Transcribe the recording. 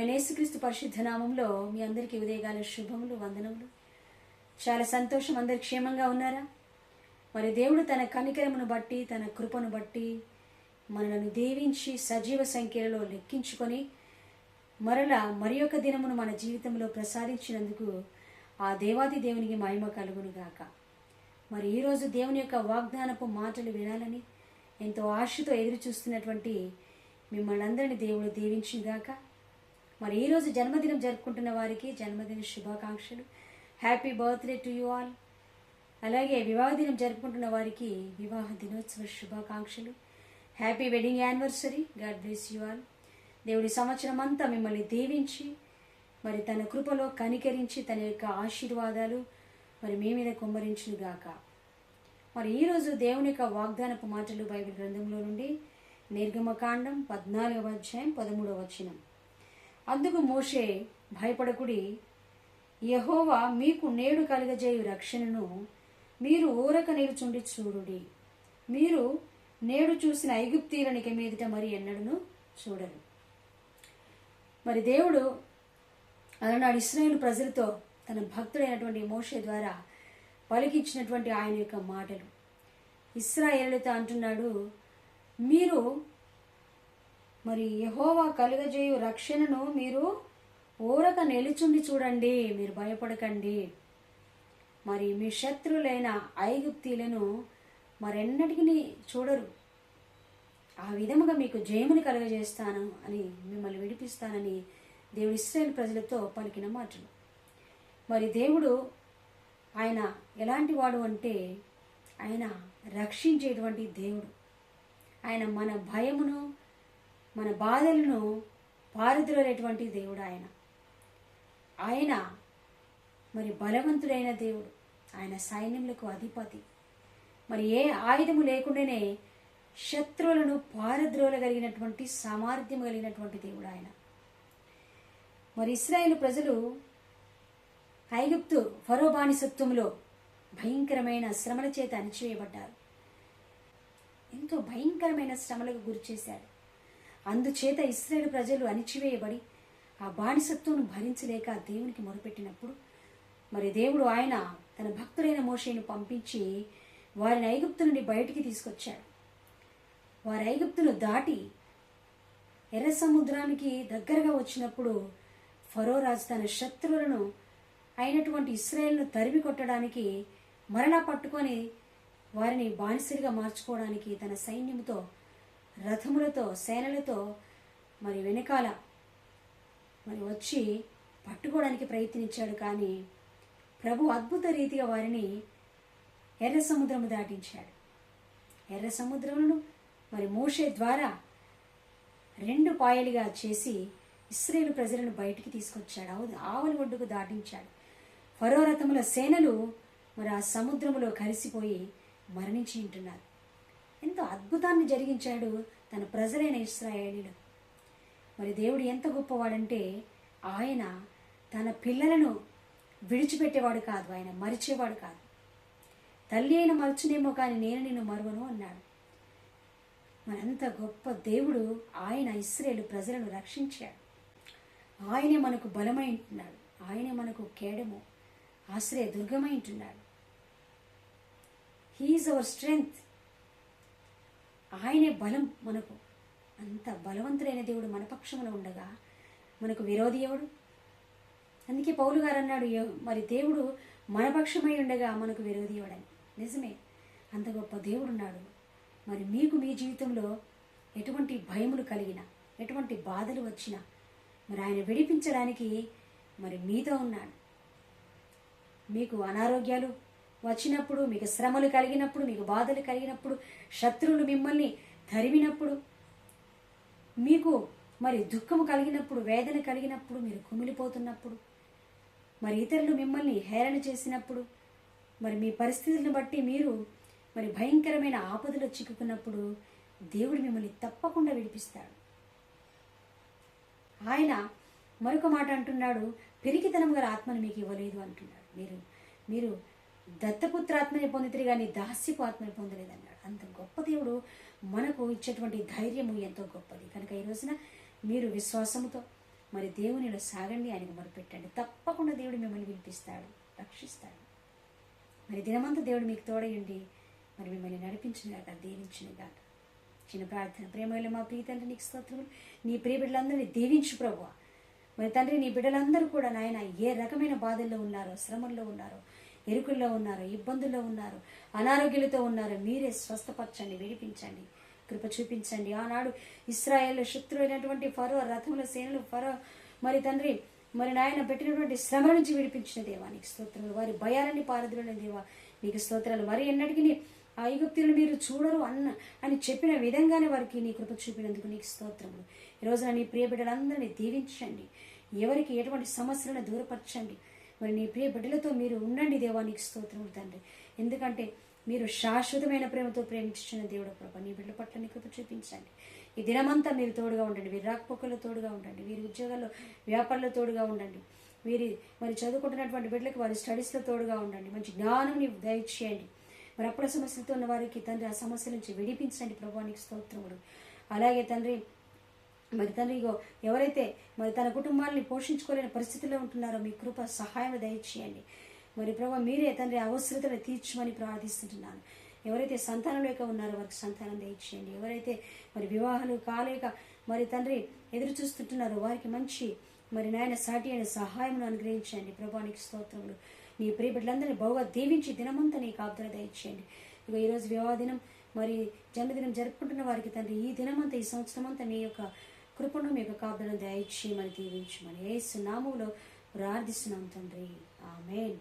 ప్రభు యేసుక్రీస్తు పరిశుద్ధ నామంలో మీ అందరికీ ఉదయకాల శుభములు వందనములు. చాలా సంతోషం అందరు క్షేమంగా ఉన్నారా? మరి దేవుడు తన కనికరమును బట్టి తన కృపను బట్టి మనలను దేవించి సజీవ సంఖ్యలో లెక్కించుకొని మరలా మరి యొక్క దినమును మన జీవితంలో ప్రసాదించినందుకు ఆ దేవాది దేవునికి మహిమ కలుగును గాక. మరి ఈరోజు దేవుని యొక్క వాగ్దానపు మాటలు వినాలని ఎంతో ఆశతో ఎదురు చూస్తున్నటువంటి మిమ్మల్ని అందరినీ దేవుడు దీవించిందాక మరి ఈరోజు జన్మదినం జరుపుకుంటున్న వారికి జన్మదిన శుభాకాంక్షలు. Happy birthday to you all అలాగే వివాహ దినం జరుపుకుంటున్న వారికి వివాహ దినోత్సవ శుభాకాంక్షలు. Happy wedding anniversary god bless you all దేవుడి సంవత్సరం అంతా మిమ్మల్ని దీవించి మరి తన కృపలో కనికరించి తన యొక్క ఆశీర్వాదాలు మరి మీ మీద కుమ్మరించును గాక. మరి ఈరోజు దేవుని యొక్క వాగ్దానపు మాటలు బైబిల్ గ్రంథంలో నుండి నిర్గమకాండం పద్నాలుగవ అధ్యాయం పదమూడవ వచనం. అందుకు మోషే భయపడకుడి. యహోవా మీకు నేడు కలుగజేయు రక్షణను మీరు ఊరక నిలుచుండి చూడుడి. మీరు నేడు చూసిన ఐగుప్తీలనిక మీదట మరి ఎన్నడను చూడరు. మరి దేవుడు అలనాడు ఇస్రాయేల్ ప్రజలతో తన భక్తుడైనటువంటి మోషే ద్వారా పలికించినటువంటి ఆయన యొక్క మాటలు. ఇస్రాయేలుతో అంటున్నాడు మీరు మరి యహోవా కలుగజేయు రక్షణను మీరు ఊరక నిలుచుండి చూడండి మీరు భయపడకండి. మరి మీ శత్రులైన ఐగుప్తీలను మరెన్నటికి చూడరు. ఆ విధముగా మీకు జయముని కలుగజేస్తాను అని మిమ్మల్ని విడిపిస్తానని దేవుడు ఇస్రాయేల్ ప్రజలతో పలికిన మాటలు. మరి దేవుడు ఆయన ఎలాంటి వాడు అంటే ఆయన రక్షించేటువంటి దేవుడు. ఆయన మన భయమును మన బాధలను పారద్రోలేటువంటి దేవుడు ఆయన. ఆయన మరి బలవంతుడైన దేవుడు. ఆయన సైన్యములకు అధిపతి. మరి ఏ ఆయుధము లేకుండానే శత్రువులను పారద్రోలగలిగినటువంటి సామర్థ్యం కలిగినటువంటి దేవుడు ఆయన. మరి ఇస్రాయేల్ ప్రజలు ఐగుప్తు ఫరో బానిసత్వంలో భయంకరమైన శ్రమల చేత అణిచివేయబడ్డారు. ఎంతో భయంకరమైన శ్రమలకు గురి చేశాడు అందుచేత ఇస్రాయేల్ ప్రజలు అణిచివేయబడి ఆ బానిసత్వం భరించలేక దేవునికి మొరపెట్టినప్పుడు మరి దేవుడు ఆయన తన భక్తుడైన మోషేను పంపించి వారిని ఐగుప్తు నుండి బయటికి తీసుకొచ్చాడు. వారి ఐగుప్తును దాటి ఎర్ర సముద్రానికి దగ్గరగా వచ్చినప్పుడు ఫరోరాజు తన శత్రువులను అయినటువంటి ఇస్రాయేల్ను తరిమి కొట్టడానికి మరలా పట్టుకొని వారిని బానిసలుగా మార్చుకోవడానికి తన సైన్యంతో రథములతో సేనలతో మరి వెనకాల మరి వచ్చి పట్టుకోవడానికి ప్రయత్నించాడు. కానీ ప్రభు అద్భుత రీతిగా వారిని ఎర్ర సముద్రము దాటించాడు. ఎర్ర సముద్రమును మరి మోషే ద్వారా రెండు పాయలుగా చేసి ఇస్రేలు ప్రజలను బయటికి తీసుకొచ్చాడు. ఆవు ఆవలి ఒడ్డుకు దాటించాడు. పరోరథముల సేనలు మరి ఆ సముద్రములో కలిసిపోయి మరణించి ఉంటున్నారు. ఎంతో అద్భుతాన్ని జరిగించాడు తన ప్రజలైన ఇస్రాయేలీలు. మరి దేవుడు ఎంత గొప్పవాడంటే ఆయన తన పిల్లలను విడిచిపెట్టేవాడు కాదు ఆయన మరిచేవాడు కాదు. తల్లి అయిన మరచునేమో కానీ నేను నిన్ను మరువను అన్నాడు. మనంత గొప్ప దేవుడు ఆయన ఇస్రేలు ప్రజలను రక్షించాడు. ఆయనే మనకు బలమై ఉంటున్నాడు. ఆయనే మనకు కేడము ఆశ్రయ దుర్గమై ఉంటున్నాడు హీఈస్ అవర్ స్ట్రెంగ్త్ ఆయనే బలం మనకు. అంత బలవంతుడైన దేవుడు మన పక్షమున ఉండగా మనకు విరోధి ఎవడు? అందుకే పౌలు గారు అన్నాడు మరి దేవుడు మన పక్షమై ఉండగా మనకు విరోధి ఎవడని? నిజమే. అంత గొప్ప దేవుడు ఉన్నాడు. మరి మీకు మీ జీవితంలో ఎటువంటి భయములు కలిగినా ఎటువంటి బాధలు వచ్చినా మరి ఆయన విడిపించడానికి మరి మీతో ఉన్నాడు. మీకు అనారోగ్యాలు వచ్చినప్పుడు మీకు శ్రమలు కలిగినప్పుడు మీకు బాధలు కలిగినప్పుడు శత్రువులు మిమ్మల్ని తరిమినప్పుడు మీకు మరి దుఃఖము కలిగినప్పుడు వేదన కలిగినప్పుడు మీరు కుమిలిపోతున్నప్పుడు మరి ఇతరులు మిమ్మల్ని హేళన చేసినప్పుడు మరి మీ పరిస్థితులను బట్టి మీరు మరి భయంకరమైన ఆపదలో చిక్కుకున్నప్పుడు దేవుడు మిమ్మల్ని తప్పకుండా విడిపిస్తాడు. ఆయన మరొక మాట అంటున్నాడు పెరిగితనం గల ఆత్మను మీకు ఇవ్వలేదు అంటున్నాడు. మీరు మీరు దత్తపుత్రాత్మని పొందితే కానీ దాస్యపు ఆత్మని పొందలేదన్నాడు. అంత గొప్ప దేవుడు మనకు ఇచ్చేటువంటి ధైర్యము ఎంతో గొప్పది. కనుక ఈ రోజున మీరు విశ్వాసముతో మరి దేవునిలో సాగండి ఆయనకు మొరపెట్టండి. తప్పకుండా దేవుడు మిమ్మల్ని వినిపిస్తాడు రక్షిస్తాడు. మరి దినమంతా దేవుడు మీకు తోడయండి మరి మిమ్మల్ని నడిపించిన గాక దీవించిన గాక చిన్న ప్రార్థన. ప్రేమలో మా ప్రియ తండ్రి నీకు స్తోత్రములు. నీ ప్రియ బిడ్డలందరినీ దీవించు ప్రభు మరి తండ్రి నీ బిడ్డలందరూ కూడా నాయన ఏ రకమైన బాధల్లో ఉన్నారో శ్రమల్లో ఉన్నారో ఎరుకుల్లో ఉన్నారు ఇబ్బందుల్లో ఉన్నారు అనారోగ్యాలతో ఉన్నారు. మీరే స్వస్థపరచండి విడిపించండి కృప చూపించండి. ఆనాడు ఇస్రాయేల్ శత్రువైనటువంటి ఫరో రథముల సేనలు ఫరో మరి తండ్రి మరి నాయన పెట్టినటువంటి శ్రమ నుంచి విడిపించిన దేవా నీకు స్తోత్రములు. వారి భయాలని పారదులని దేవా నీకు స్తోత్రాలు. మరి ఎన్నటికీ ఆ ఐగుప్తులు మీరు చూడరు అన్న అని చెప్పిన విధంగానే వారికి నీ కృప చూపినందుకు నీకు స్తోత్రములు. ఈరోజున నీ ప్రియ బిడ్డలందరినీ దీవించండి. ఎవరికి ఎటువంటి సమస్యలను దూరపరచండి. మరి నీ ప్రియ బిడ్డలతో మీరు ఉండండి దేవా నీకు స్తోత్రములు తండ్రి. ఎందుకంటే మీరు శాశ్వతమైన ప్రేమతో ప్రేమించిన దేవుడు ప్రభా నీ బిడ్డల పట్ల నీ కృప చూపించండి. ఈ దినమంతా మీరు తోడుగా ఉండండి. వీరి రాకపోకల్లో తోడుగా ఉండండి. వీరి ఉద్యోగాల్లో వ్యాపారంలో తోడుగా ఉండండి. వీరి మరి చదువుకుంటున్నటువంటి బిడ్డలకు వారి స్టడీస్లో తోడుగా ఉండండి. మంచి జ్ఞానం నీవు దయచేయండి. మరి అప్పుడ సమస్యలతో ఉన్న వారికి తండ్రి ఆ సమస్య నుంచి విడిపించండి ప్రభానికి స్తోత్రముడు అలాగే తండ్రి మరి తండ్రి ఇగో ఎవరైతే మరి తన కుటుంబాన్ని పోషించుకోలేని పరిస్థితిలో ఉంటున్నారో మీ కృప సహాయం దయచేయండి. మరి ప్రభా మీరే తండ్రి అవసరతను తీర్చమని ప్రార్థిస్తుంటున్నాను. ఎవరైతే సంతానం లేక ఉన్నారో వారికి సంతానం దయచేయండి. ఎవరైతే మరి వివాహాలు కాలేక మరి తండ్రి ఎదురు చూస్తుంటున్నారో వారికి మంచి మరి నాయన సాటి అయిన సహాయం అనుగ్రహించండి. ప్రభానికి స్తోత్రములు. నీ ప్రియ బిడ్డలందరినీ బహుగా దీవించి దినమంతా నీ కాపుదల దయచేయండి. ఇక ఈరోజు వివాహ దినం మరి జన్మదినం జరుపుకుంటున్న వారికి తండ్రి ఈ దినమంతా ఈ సంవత్సరం అంతా నీ యొక్క కృపను మీకు యొక్క కాపుదలను దయచేయమని దీవించమని ఏ సునామంలో ప్రార్థిస్తున్నాం తండ్రి. ఆమెన్.